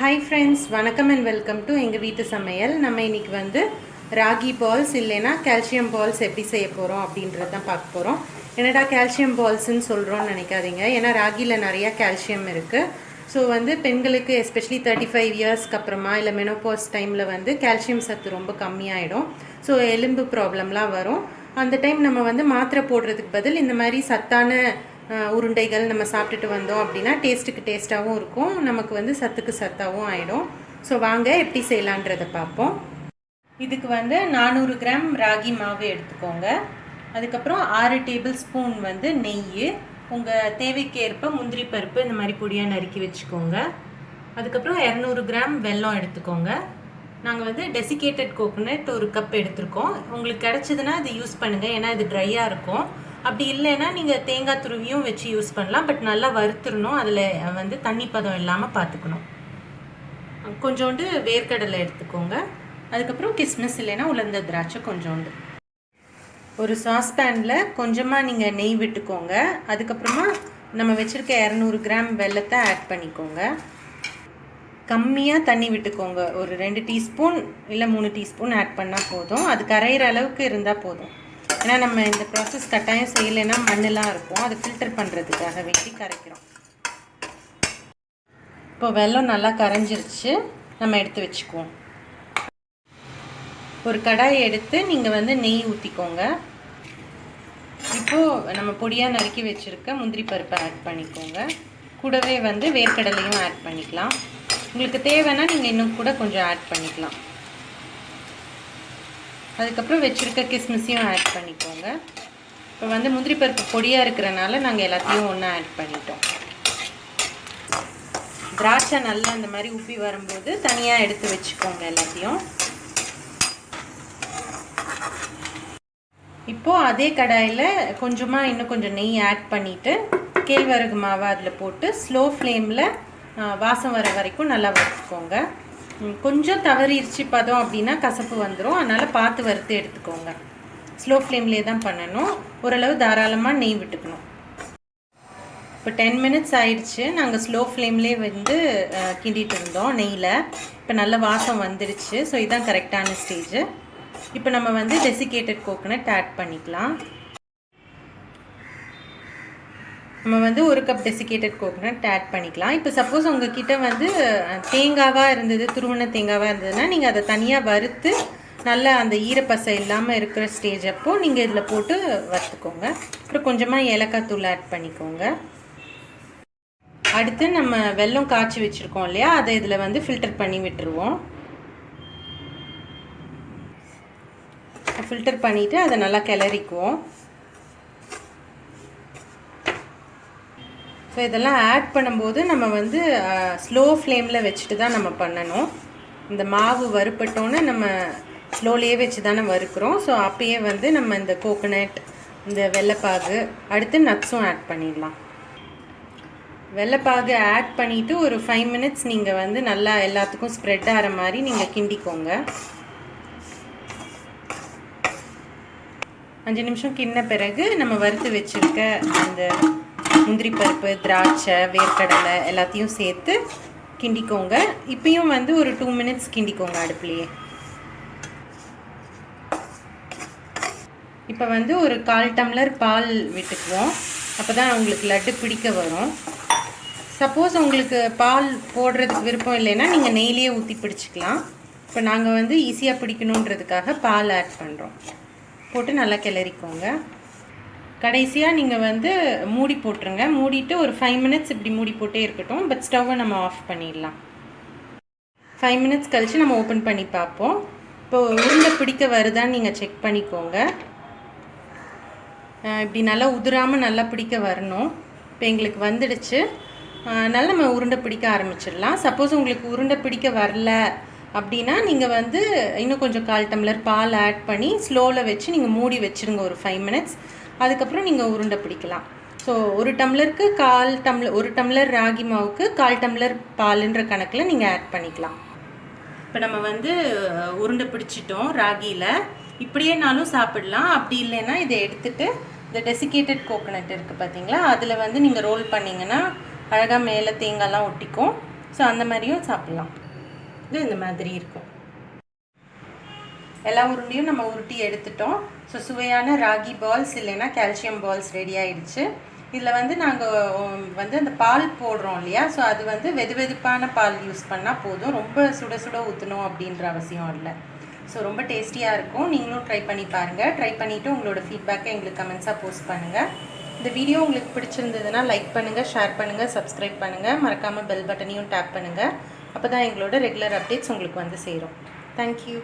Hi friends வணக்கம் and welcome to எங்கள் வீட்டு சமையல். நம்ம இன்றைக்கி வந்து ராகி பால்ஸ் இல்லைன்னா கால்சியம் பால்ஸ் எப்படி செய்ய போகிறோம் அப்படின்றது தான் பார்க்க போகிறோம் என்னடா கால்சியம் பால்ஸ்ன்னு சொல்கிறோன்னு நினைக்காதீங்க. ஏன்னா ராகியில் நிறையா கால்சியம் இருக்குது ஸோ வந்து பெண்களுக்கு எஸ்பெஷலி தேர்ட்டி ஃபைவ் இயர்ஸ்க்கு அப்புறமா இல்லை மெனோபாஸ் டைமில் வந்து கால்சியம் சத்து ரொம்ப கம்மியாயிடும். ஸோ எலும்பு ப்ராப்ளம்லாம் வரும். அந்த டைம் நம்ம வந்து மாத்திரை போடுறதுக்கு பதில் இந்த மாதிரி சத்தான உருண்டைகள் நம்ம சாப்பிட்டுட்டு வந்தோம் அப்படின்னா டேஸ்ட்டுக்கு டேஸ்ட்டாகவும் இருக்கும். நமக்கு வந்து சத்துக்கு சத்தாகவும் ஆகிடும் ஸோ வாங்க எப்படி செய்யலான்றதை பார்ப்போம். இதுக்கு வந்து நானூறு கிராம் ராகி மாவு எடுத்துக்கோங்க. அதுக்கப்புறம் ஆறு டேபிள் ஸ்பூன் வந்து நெய் உங்கள் தேவைக்கேற்ப முந்திரி பருப்பு இந்த மாதிரி பொடியாக நறுக்கி வச்சுக்கோங்க. அதுக்கப்புறம் இரநூறு கிராம் வெல்லம் எடுத்துக்கோங்க. நாங்கள் வந்து டெசிகேட்டட் கோகோனட் ஒரு கப் எடுத்திருக்கோம். உங்களுக்கு கிடச்சிதுன்னா அது யூஸ் பண்ணுங்கள் ஏன்னா இது ட்ரையாக இருக்கும். அப்படி இல்லைன்னா நீங்கள் தேங்காய் துருவியும் வச்சு யூஸ் பண்ணலாம். பட் நல்லா வறுத்துடணும். அதில் வந்து தண்ணி பதம் இல்லாமல் பார்த்துக்கணும் கொஞ்சோண்டு வேர்க்கடலை எடுத்துக்கோங்க. அதுக்கப்புறம் கிஸ்மிஸ் இல்லைன்னா உலர்ந்த திராட்சை கொஞ்சோண்டு. ஒரு சாஸ்பேனில் கொஞ்சமாக நீங்கள் நெய் விட்டுக்கோங்க. அதுக்கப்புறமா நம்ம வச்சுருக்க இரநூறு கிராம் வெல்லத்தை ஆட் பண்ணிக்கோங்க. கம்மியாக தண்ணி விட்டுக்கோங்க. ஒரு ரெண்டு டீஸ்பூன் இல்லை மூணு டீஸ்பூன் ஆட் பண்ணால் போதும். அது கரையிற அளவுக்கு இருந்தால் போதும். ஏன்னா நம்ம இந்த ப்ராசஸ் கட்டாயம் செய்யலைன்னா மண்ணெலாம் இருக்கும். அதை ஃபில்டர் பண்ணுறதுக்காக வெட்டி கரைக்கிறோம். இப்போ வெல்லம் நல்லா கரைஞ்சிருச்சு. நம்ம எடுத்து வச்சுக்குவோம். ஒரு கடாயை எடுத்து நீங்கள் வந்து நெய் ஊற்றிக்கோங்க இப்போது நம்ம பொடியாக நறுக்கி வச்சுருக்க முந்திரி பருப்பை ஆட் பண்ணிக்கோங்க. கூடவே வந்து வேர்க்கடலையும் ஆட் பண்ணிக்கலாம். உங்களுக்கு தேவைன்னா நீங்கள் இன்னும் கூட கொஞ்சம் ஆட் பண்ணிக்கலாம். அதுக்கப்புறம் வச்சுருக்க கிஸ்மிஸையும் ஆட் பண்ணிக்கோங்க. இப்போ வந்து முந்திரி பருப்பு பொடியாக இருக்கிறனால நாங்கள் எல்லாத்தையும் ஒன்றா ஆட் பண்ணிட்டோம். திராட்சை நல்லா அந்த மாதிரி உப்பி வரும்போது தனியாக எடுத்து வச்சுக்கோங்க எல்லாத்தையும். இப்போது அதே கடாயில் கொஞ்சமாக இன்னும் கொஞ்சம் நெய் ஆட் பண்ணிவிட்டு கேழ்வரகு மாவை அதில் போட்டு ஸ்லோ ஃப்ளேமில் வாசம் வர வரைக்கும் நல்லா வறுத்துக்கோங்க கொஞ்சம் தவறிடுச்சு பதம் அப்படின்னா கசப்பு வந்துடும் அதனால் பார்த்து வறுத்து எடுத்துக்கோங்க. ஸ்லோ ஃப்ளேம்லேயே தான் பண்ணணும். ஓரளவு தாராளமாக நெய் விட்டுக்கணும். இப்போ டென் மினிட்ஸ் ஆயிடுச்சு. நாங்கள் ஸ்லோ ஃப்ளேம்லேயே வந்து கிண்டிட்டு இருந்தோம் நெய்யில். இப்போ நல்ல வாசம் வந்துடுச்சு ஸோ இதுதான் கரெக்டான ஸ்டேஜ் இப்போ நம்ம வந்து டெசிகேட்டட் கோகோனட் ஆட் பண்ணிக்கலாம். நம்ம வந்து ஒரு கப் டெசிகேட்டட் கோகோனட் ஆட் பண்ணிக்கலாம். இப்போ சப்போஸ் உங்ககிட்ட வந்து தேங்காவாக இருந்தது துருவன தேங்காவாக இருந்ததுன்னா நீங்கள் அதை தனியாக வறுத்து நல்லா அந்த ஈரப்பசை இல்லாமல் இருக்கிற ஸ்டேஜ் அப்போ நீங்கள் இதில் போட்டு வறுத்துக்கோங்க. அப்புறம் கொஞ்சமாக ஏலக்காய் தூள் ஆட் பண்ணிக்கோங்க. அடுத்து நம்ம வெல்லம் காய்ச்சி வச்சுருக்கோம் இல்லையா? அதை இதில் வந்து ஃபில்டர் பண்ணி விட்டுருவோம். ஃபில்டர் பண்ணிவிட்டு அதை நல்லா கிளறிக்குவோம். ஸோ இதெல்லாம் ஆட் பண்ணும்போது நம்ம வந்து ஸ்லோ ஃப்ளேமில் வச்சுட்டு தான் நம்ம பண்ணணும். இந்த மாவு வறுப்பட்டோன்னே நம்ம ஸ்லோலேயே வச்சு தானே வறுக்கிறோம். ஸோ அப்பயே வந்து நம்ம இந்த கோகோனட் இந்த வெள்ளைப்பாகு அடுத்து நட்ஸும் ஆட் பண்ணிடலாம். வெள்ளைப்பாகு ஆட் பண்ணிவிட்டு ஒரு ஃபைவ் மினிட்ஸ் நீங்கள் வந்து நல்லா எல்லாத்துக்கும் ஸ்ப்ரெட் ஆகிற மாதிரி நீங்கள் கிண்டிக்கோங்க. அஞ்சு நிமிஷம் கிண்ண பிறகு நம்ம வறுத்து வச்சுருக்க அந்த முந்திரி பருப்பு திராட்சை வேர்க்கடலை எல்லாத்தையும் சேர்த்து கிண்டிக்கோங்க. இப்பயும் வந்து ஒரு டூ மினிட்ஸ் கிண்டிக்கோங்க அடுப்புலையே. இப்போ வந்து ஒரு கால் டம்ளர் பால் விட்டுக்குவோம். அப்போ தான் உங்களுக்கு லட்டு பிடிக்க வரும். சப்போஸ் உங்களுக்கு பால் போடுறதுக்கு விருப்பம் இல்லைன்னா நீங்கள் நெய்லேயே ஊற்றி பிடிச்சிக்கலாம். இப்போ நாங்கள் வந்து ஈஸியாக பிடிக்கணுன்றதுக்காக பால் ஆட் பண்ணுறோம் போட்டு நல்லா கிளறிக்கோங்க. கடைசியாக நீங்கள் வந்து மூடி போட்டுருங்க. மூடிட்டு ஒரு ஃபைவ் மினிட்ஸ் இப்படி மூடி போட்டே இருக்கட்டும். பட் ஸ்டவ்வை நம்ம ஆஃப் பண்ணிடலாம். ஃபைவ் மினிட்ஸ் கழித்து நம்ம ஓப்பன் பண்ணி பார்ப்போம். இப்போ உருண்டை பிடிக்க வருதான்னு நீங்கள் செக் பண்ணிக்கோங்க. இப்படி நல்லா உதிராமல் நல்லா பிடிக்க வரணும். இப்போ எங்களுக்கு வந்துடுச்சு. அதனால் நம்ம உருண்டை பிடிக்க ஆரம்பிச்சிடலாம். சப்போஸ் உங்களுக்கு உருண்டை பிடிக்க வரல அப்படின்னா நீங்கள் வந்து இன்னும் கொஞ்சம் கால் டம்ளர் பால் ஆட் பண்ணி ஸ்லோவில் வச்சு நீங்கள் மூடி வச்சுருங்க ஒரு ஃபைவ் மினிட்ஸ் அதுக்கப்புறம் நீங்கள் உருண்டை பிடிக்கலாம். ஸோ ஒரு டம்ளருக்கு கால் டம்ளர் ஒரு டம்ளர் ராகி மாவுக்கு கால் டம்ளர் பாலுன்ற கணக்கில் நீங்கள் ஆட் பண்ணிக்கலாம். இப்போ நம்ம வந்து உருண்டை பிடிச்சிட்டோம் ராகியில். இப்படியேனாலும் சாப்பிடலாம். அப்படி இல்லைன்னா இதை எடுத்துகிட்டு இந்த டெசிகேட்டட் கோகோனட் இருக்குது பார்த்தீங்களா அதில் வந்து நீங்கள் ரோல் பண்ணிங்கன்னா அழகாக மேலே தேங்காய்லாம் ஒட்டிக்கும். ஸோ அந்த மாதிரியும் சாப்பிட்லாம். இது இந்த மாதிரி இருக்கும். எல்லா உருண்டையும் நம்ம உருட்டி எடுத்துட்டோம். ஸோ சுவையான ராகி பால்ஸ் இல்லைன்னா கால்சியம் பால்ஸ் ரெடி ஆயிடுச்சு. இதில் வந்து நாங்கள் வந்து அந்த பால் போடுறோம் இல்லையா? ஸோ அது வந்து வெது வெதுப்பான பால் யூஸ் பண்ணால் போதும். ரொம்ப சுட சுட ஊற்றணும் அப்படின்ற அவசியம் இல்லை. ஸோ ரொம்ப டேஸ்டியாக இருக்கும். நீங்களும் ட்ரை பண்ணி பாருங்கள் ட்ரை பண்ணிவிட்டு உங்களோட ஃபீட்பேக்கை எங்களுக்கு கமெண்ட்ஸாக போஸ்ட் பண்ணுங்கள் இந்த வீடியோ உங்களுக்கு பிடிச்சிருந்ததுன்னா லைக் பண்ணுங்கள் ஷேர் பண்ணுங்கள் சப்ஸ்கிரைப் பண்ணுங்கள் மறக்காமல் பெல் பட்டனையும் டேப் பண்ணுங்கள் அப்போ தான் எங்களோட ரெகுலர் அப்டேட்ஸ் உங்களுக்கு வந்து சேரும். தேங்க்யூ